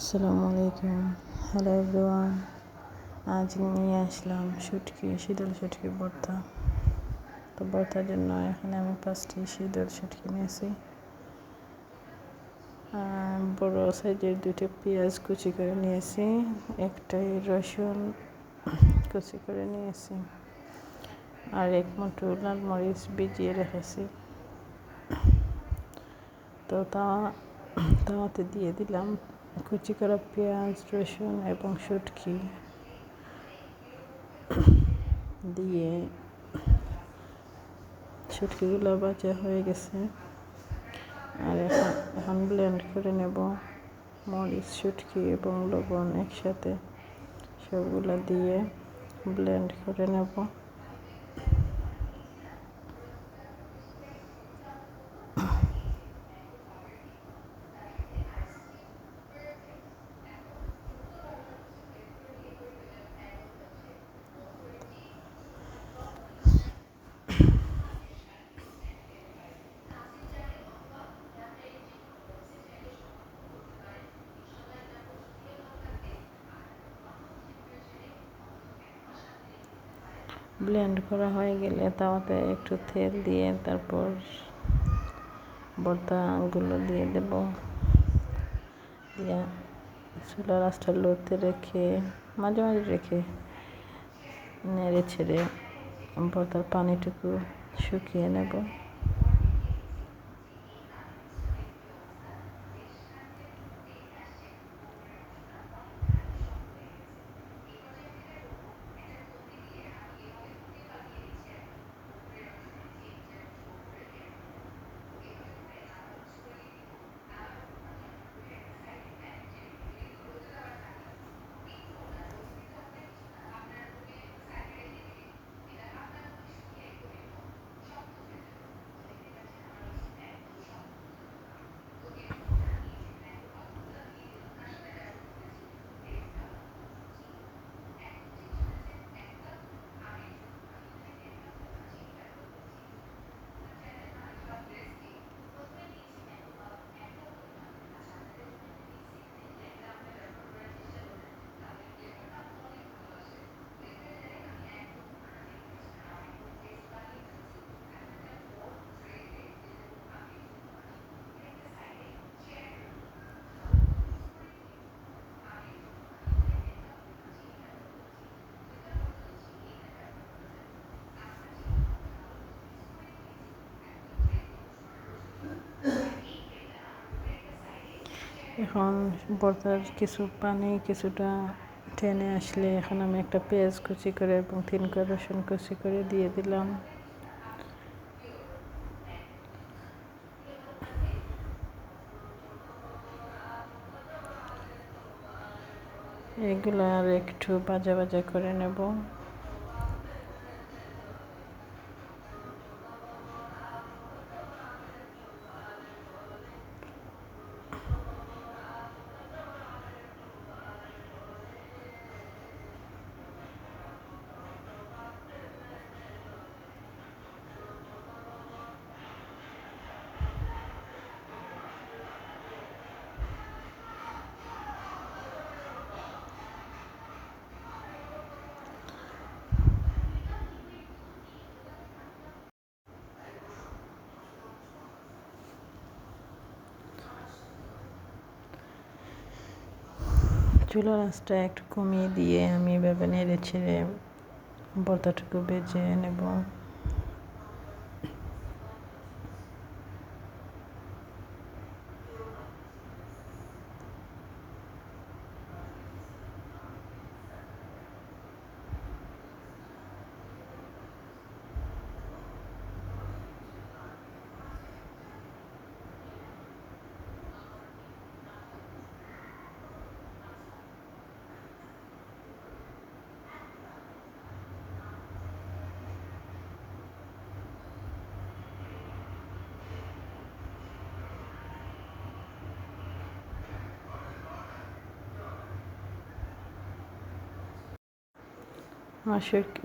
আসসালামু আলাইকুম। Hello everyone আজ নিয়ে আসলাম শুটকি, শীতল শুটকি ভর্তা। তো ভর্তার জন্য এখানে আমি পাঁচটি শীতল শুটকি নিয়েছি। বড় সাইজের দুটো পেঁয়াজ কুচি করে নিয়েছি, একটাই রসুন কুচি করে নিয়েছি, আর এক মুঠো লাল মরিচ ভিজিয়ে রেখেছি। তো তা তাওয়াতে দিয়ে দিলাম। কুচি করা পেঁয়াজ রসুন এবং শুটকি দিয়ে শুটকিগুলো বাজা হয়ে গেছে। আর এখন এখন ব্লেন্ড করে নেব মরিচ, শুটকি এবং লবণ একসাথে। সবগুলো দিয়ে ব্লেন্ড করে নেব। ব্লেন্ড করা হয়ে গেলে তাওয়াতে একটু তেল দিয়ে তারপর ভর্তাগুলো দিয়ে দেব। দিয়ে চুলা রাস্তা লড়তে রেখে, মাঝে মাঝে রেখে নেড়ে ছেড়ে বর্তার পানিটুকু শুকিয়ে নেব। এখন বর্তার কিছু পানি, কিছুটা টেনে আসলে এখন আমি একটা পেঁয়াজ কুচি করে এবং তিন করে রসুন কুচি করে দিয়ে দিলাম। এগুলো আর একটু বাজা বাজা করে নেব। চুলা রাস্তা একটু কমিয়ে দিয়ে আমি এভাবে নেড়ে ছেড়ে বর্তাটুকু বেজে নেব।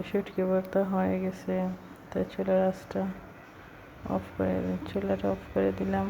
শুটকি ভর্তা হয়ে গেছে তাই চুলার আঁচটা অফ করে চুলাটা অফ করে দিলাম।